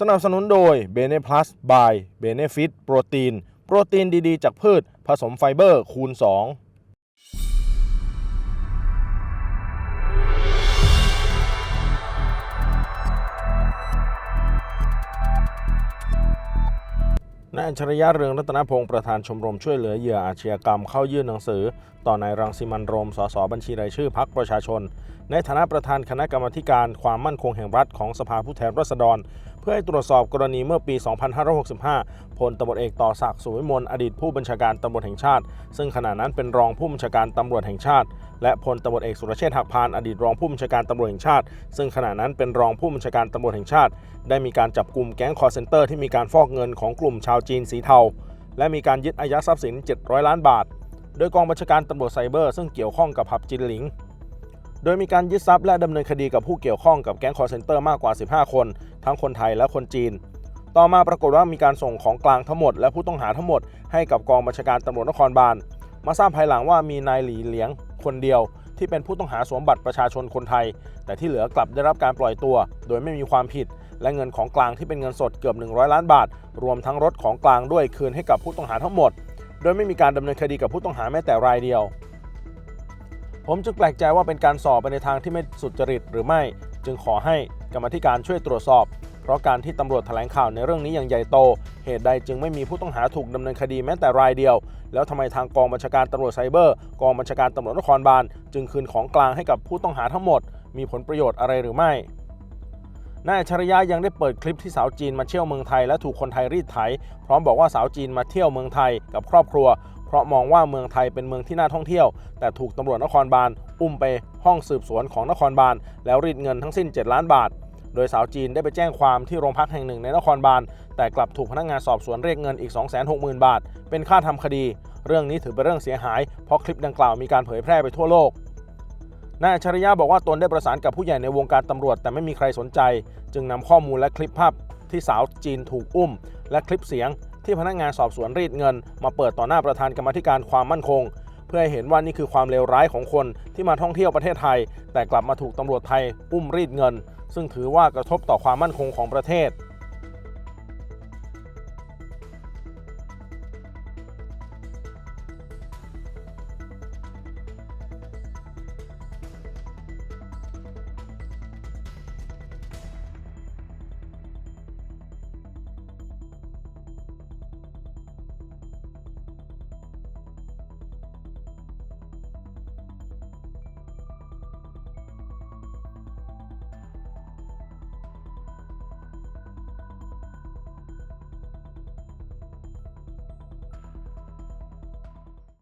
สนับสนุนโดย b e n e Plus by Benefit โปรตีน โปรตีนดีๆ จากพืช ผสมไฟเบอร์คูณ 2 นายอัจฉริยะเรืองรัตนพงศ์ประธานชมรมช่วยเหลือเหยื่ออาชญากรรมเข้ายื่นหนังสือ ต่อนายรังสิมันโรม สสบัญชีรายชื่อพักประชาชน ในฐานะประธานคณะกรรมการความมั่นคงแห่งรัฐของสภาผู้แทนราษฎร พื่อให้ตรวจสอบกรณีเมื่อปี 2565 พลตำรวจเอกต่อศักดิ์สุวิมลอดีตผู้บัญชาการตำรวจแห่งชาติ ซึ่งขณะนั้นเป็นรองผู้บัญชาการตำรวจแห่งชาติ และพลตำรวจเอกสุรเชษฐ์หักพานอดีตรองผู้บัญชาการตำรวจแห่งชาติ ซึ่งขณะนั้นเป็นรองผู้บัญชาการตำรวจแห่งชาติ ได้มีการจับกลุ่มแก๊งคอร์เซนเตอร์ที่มีการฟอกเงินของกลุ่มชาวจีนสีเทา และมีการยึดอายัดทรัพย์สิน 700 ล้านบาท โดยกองบัญชาการตำรวจไซเบอร์ ซึ่งเกี่ยวข้องกับผับจินหลิง โดยมีการยึดทรัพย์และดำเนินคดีกับผู้เกี่ยวข้องกับแก๊งคอร์เซนเตอร์มากกว่า 15 คน ทั้งคนไทยและคนจีน ต่อมาปรากฏว่ามีการส่งของกลางทั้งหมด และผู้ต้องหาทั้งหมดให้กับกองบัญชาการตำรวจนครบาล มาทราบภายหลังว่ามีนายหลีเหลียงคนเดียว ที่เป็นผู้ต้องหาสวมบัตรประชาชนคนไทย แต่ที่เหลือกลับได้รับการปล่อยตัว โดยไม่มีความผิด และเงินของกลางที่เป็นเงินสดเกือบ 100 ล้านบาท รวมทั้งรถของกลางด้วยคืนให้กับผู้ต้องหาทั้งหมด โดยไม่มีการดำเนินคดีกับผู้ต้องหาแม้แต่รายเดียว ผมจึงแปลกใจว่าเป็นการสอบไปในทางที่ไม่สุจริตหรือไม่ จึงขอให้กรรมธิการช่วยตรวจสอบ เพราะการที่ตำรวจแถลงข่าวในเรื่องนี้อย่างใหญ่โต เหตุใดจึงไม่มีผู้ต้องหาถูกดำเนินคดีแม้แต่รายเดียว แล้วทำไมทางกองบัญชาการตำรวจไซเบอร์ กองบัญชาการตำรวจนครบาลจึงคืนของกลางให้กับผู้ต้องหาทั้งหมด มีผลประโยชน์อะไรหรือไม่นายอัจฉริยะยังได้เปิดคลิปที่สาวจีนมาเที่ยวเมืองไทยและถูกคนไทยรีดไถ พร้อมบอกว่าสาวจีนมาเที่ยวเมืองไทยกับครอบครัว เพราะมองว่าเมืองไทยเป็นเมืองที่น่าท่องเที่ยว แต่ถูกตำรวจนครบาลอุ้มไปห้องสืบสวนของนครบาลแล้วรีดเงินทั้งสิ้น 7 ล้านบาท โดยสาวจีนได้ไปแจ้งความที่โรงพักแห่งหนึ่งในนครบาลแต่กลับถูกพนักงานสอบสวนเรียกเงินอีก 260,000 บาท เป็นค่าทำคดี เรื่องนี้ถือเป็นเรื่องเสียหาย เพราะคลิปดังกล่าวมีการเผยแพร่ไปทั่วโลกนายอัจฉริยะบอกว่าตนได้ประสานกับผู้ใหญ่ในวงการตำรวจ แต่ไม่มีใครสนใจ จึงนำข้อมูลและคลิปภาพที่สาวจีนถูกอุ้ม และคลิปเสียง ที่พนักงานสอบสวนรีดเงิน มาเปิดต่อหน้าประธานกรรมธิการความมั่นคง เพื่อให้เห็นว่านี่คือความเลวร้ายของคนที่มาท่องเที่ยวประเทศไทย แต่กลับมาถูกตำรวจไทยอุ้มรีดเงิน ซึ่งถือว่ากระทบต่อความมั่นคงของประเทศ